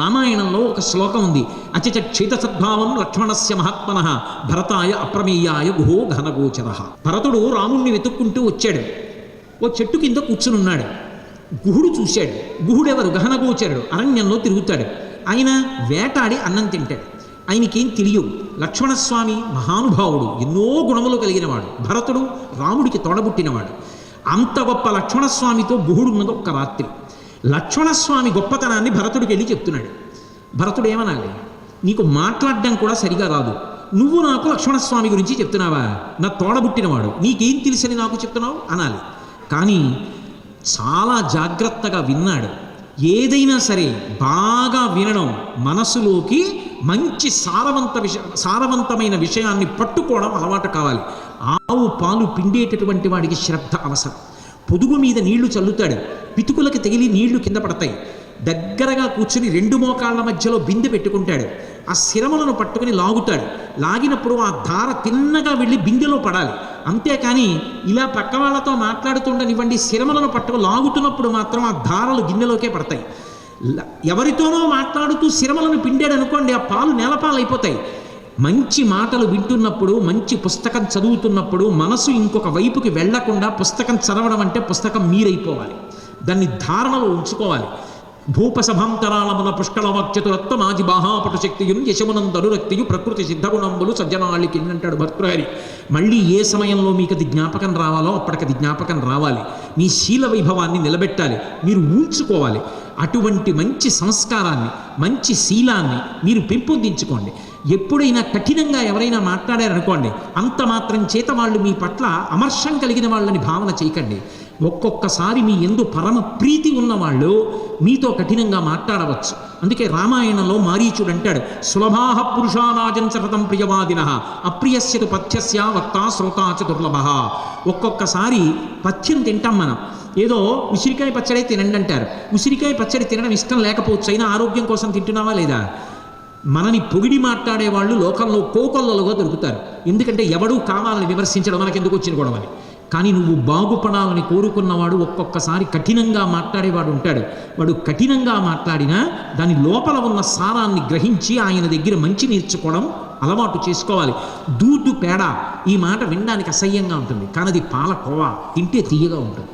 రామాయణంలో ఒక శ్లోకం ఉంది. అచచ క్షిత సద్భావం లక్ష్మణస్య మహాత్మన భరతాయ అప్రమేయాయ గుహో ఘనగోచర. భరతుడు రాముణ్ణి వెతుక్కుంటూ వచ్చాడు. ఓ చెట్టు కింద కూర్చునున్నాడు. గుహుడు చూశాడు. గుహుడెవరు? గహనగోచరుడు అరణ్యంలో తిరుగుతాడు. ఆయన వేటాడి అన్నం తింటాడు. ఆయనకేం తెలియదు. లక్ష్మణస్వామి మహానుభావుడు. ఎన్నో గుణములు కలిగినవాడు. భరతుడు రాముడికి తోడబుట్టినవాడు. అంత గొప్ప లక్ష్మణస్వామితో గుహుడున్నది ఒక్క రాత్రి. లక్ష్మణస్వామి గొప్పతనాన్ని భరతుడికి వెళ్ళి చెప్తున్నాడు. భరతుడు ఏమనాలి? నీకు మాట్లాడడం కూడా సరిగా రాదు. నువ్వు నాకు లక్ష్మణస్వామి గురించి చెప్తున్నావా? నా తోడబుట్టినవాడు. నీకేం తెలిసని నాకు చెప్తున్నావు? అనాలి. కానీ చాలా జాగ్రత్తగా విన్నాడు. ఏదైనా సరే బాగా వినడం మనసులోకి మంచి సారవంత విష సారవంతమైన విషయాన్ని పట్టుకోవడం అలవాటు కావాలి. ఆవు పాలు పిండేటటువంటి వాడికి శ్రద్ధ అవసరం. పొదుగు మీద నీళ్ళు చల్లుతాడు. పితుకులకు తగిలి నీళ్ళు కింద పడతాయి. దగ్గరగా కూర్చుని రెండు మోకాళ్ళ మధ్యలో బిందె పెట్టుకుంటాడు. ఆ శిరములను పట్టుకుని లాగుతాడు. లాగినప్పుడు ఆ ధార తిన్నగా వెళ్ళి బిందెలో పడాలి. అంతేకాని ఇలా పక్క వాళ్ళతో మాట్లాడుతుండనివ్వండి శిరములను పట్టుకు లాగుతున్నప్పుడు మాత్రం ఆ ధారలు గిన్నెలోకే పడతాయి. ఎవరితోనో మాట్లాడుతూ శిరమలను పిండాడు అనుకోండి ఆ పాలు నేలపాలైపోతాయి. మంచి మాటలు వింటున్నప్పుడు మంచి పుస్తకం చదువుతున్నప్పుడు మనసు ఇంకొక వైపుకి వెళ్ళకుండా పుస్తకం చదవడం అంటే పుస్తకం మీరైపోవాలి. దాన్ని ధారణలో ఉంచుకోవాలి. భూపసభాంతరాళమున పుష్కళవాక్యతురత్వ మాజి బాహాపటు శక్తియును యశమునందరు రక్తియు ప్రకృతి సిద్ధగుణంబులు సజ్జనాళికి అంటాడు భర్తృహరి. మళ్ళీ ఏ సమయంలో మీకు అది జ్ఞాపకం రావాలో అప్పటికది జ్ఞాపకం రావాలి. మీ శీల వైభవాన్ని నిలబెట్టాలి. మీరు ఊల్చుకోవాలి అటువంటి మంచి సంస్కారాన్ని మంచి శీలాన్ని మీరు పెంపొందించుకోండి. ఎప్పుడైనా కఠినంగా ఎవరైనా మాట్లాడారనుకోండి అంత మాత్రం చేత వాళ్ళు మీ పట్ల అమర్షం కలిగిన వాళ్ళని భావన చేయకండి. ఒక్కొక్కసారి మీ ఎందు పరమ ప్రీతి ఉన్నవాళ్ళు మీతో కఠినంగా మాట్లాడవచ్చు. అందుకే రామాయణంలో మారీచుడు అంటాడు సులభాహ పురుషారాజన్ సతతం ప్రియవాదిన అప్రియస్యతు పథ్యస్య వక్త శ్రోతా దుర్లభ. ఒక్కొక్కసారి పథ్యం తింటాం మనం. ఏదో ఉసిరికాయ పచ్చడి తినండి అంటారు. ఉసిరికాయ పచ్చడి తినడం ఇష్టం లేకపోవచ్చు. అయినా ఆరోగ్యం కోసం తింటున్నావా లేదా? మనని పొగిడి మాట్లాడే వాళ్ళు లోకంలో కోకొల్లలుగా దొరుకుతారు. ఎందుకంటే ఎవడూ కావాలని విమర్శించడం మనకెందుకు వచ్చిన గొడవని. కానీ నువ్వు బాగుపడాలని కోరుకున్నవాడు ఒక్కొక్కసారి కఠినంగా మాట్లాడేవాడు ఉంటాడు. వాడు కఠినంగా మాట్లాడినా దాని లోపల ఉన్న సారాన్ని గ్రహించి ఆయన దగ్గర మంచి నేర్చుకోవడం అలవాటు చేసుకోవాలి. దూదు పేడ ఈ మాట వినడానికి అసహ్యంగా ఉంటుంది. కానీ అది పాలకోవా తింటే తీయగా ఉంటుంది.